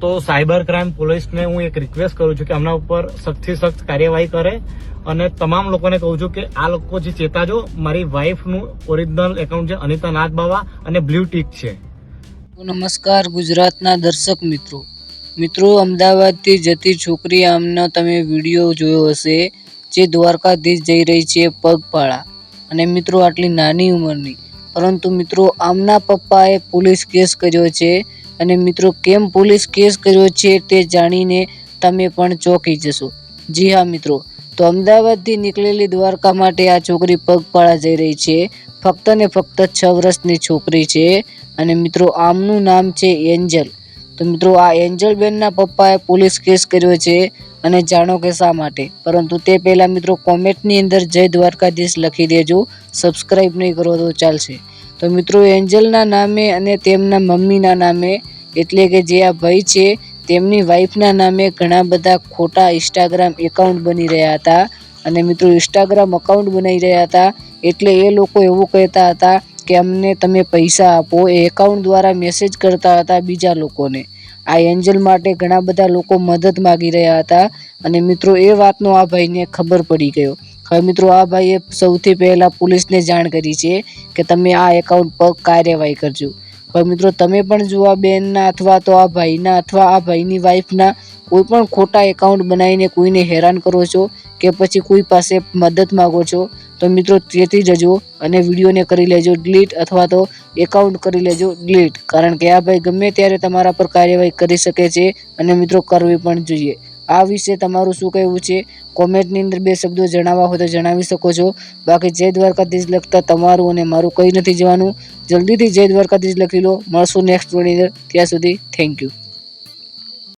તો cyber crime પોલીસને હું એક રિક્વેસ્ટ કરું છું કે આમના ઉપર સખ્તથી સખ્ત કાર્યવાહી કરે અને તમામ લોકોને કહું છું કે આ લોકો જે ચેતાજો મારી વાઈફનું ઓરિજિનલ એકાઉન્ટ છે, અનિતા નાથ બાવા અને બ્લુ ટીક છે. નમસ્કાર ગુજરાતના દર્શક મિત્રો. મિત્રો, અમદાવાદથી જતી છોકરી આમનો તમે વીડિયો જોયો હશે, જે દ્વારકાધીશ જઈ રહી છે પગપાળા. અને મિત્રો, આટલી નાની ઉંમરની. પરંતુ મિત્રો, આમના પપ્પાએ પોલીસ કેસ કર્યો છે અને મિત્રો, કેમ પોલીસ કેસ કર્યો છે તે જાણીને તમે પણ ચોંકી જશો. જી હા, મિત્રો. તો અમદાવાદથી નીકળેલી દ્વારકા માટે આ છોકરી પગપાળા જઈ રહી છે. ફક્ત ને ફક્ત છ વર્ષની છોકરી છે. અને મિત્રો, આમનું નામ છે એન્જલ. તો મિત્રો, આ એન્જલબેનના પપ્પાએ પોલીસ કેસ કર્યો છે અને જાણો કે શા માટે. પરંતુ તે પહેલાં મિત્રો, કોમેન્ટની અંદર જય દ્વારકાધીશ લખી દેજો. સબસ્ક્રાઈબ નહીં કરો તો ચાલશે. તો મિત્રો, એન્જલના નામે અને તેમના મમ્મીના નામે, એટલે કે જે આ ભાઈ છે, તેમની વાઈફના નામે ઘણા બધા ખોટા ઇન્સ્ટાગ્રામ એકાઉન્ટ બની રહ્યા હતા. અને મિત્રો ઇન્સ્ટાગ્રામ અકાઉન્ટ બનાવી રહ્યા હતા. એટલે એ લોકો એવું કહેતા હતા કે અમને તમે પૈસા આપો, એ એકાઉન્ટ દ્વારા મેસેજ કરતા હતા બીજા લોકોને. આ એન્જલ માટે ઘણા બધા લોકો મદદ માગી રહ્યા હતા. અને મિત્રો, એ વાતનો આ ભાઈને ખબર પડી ગયો. હવે મિત્રો, આ ભાઈએ સૌથી પહેલાં પોલીસને જાણ કરી છે કે તમે આ એકાઉન્ટ પર કાર્યવાહી કરજો. હવે મિત્રો, તમે પણ જો આ બેનના અથવા તો આ ભાઈના અથવા આ ભાઈની વાઈફના કોઈ પણ ખોટા એકાઉન્ટ બનાવીને કોઈને હેરાન કરો છો કે પછી કોઈ પાસે મદદ માગો છો, તો મિત્રો તેથી જજો અને વિડીયોને કરી લેજો ડિલીટ અથવા તો એકાઉન્ટ કરી લેજો ડિલીટ. કારણ કે આ ભાઈ ગમે ત્યારે તમારા પર કાર્યવાહી કરી શકે છે અને મિત્રો કરવી પણ જોઈએ. આ વિશે તમારું શું કહેવું છે? કોમેન્ટની અંદર બે શબ્દો જણાવવા હોય તો જણાવી શકો છો. બાકી જય દ્વારકાધીશ લખતા તમારું અને મારું કંઈ નથી જવાનું. જલ્દીથી જય દ્વારકાધીશ લખી લો. મળશું નેક્સ્ટ વીડિયો અંદર. ત્યાં સુધી થેન્ક યુ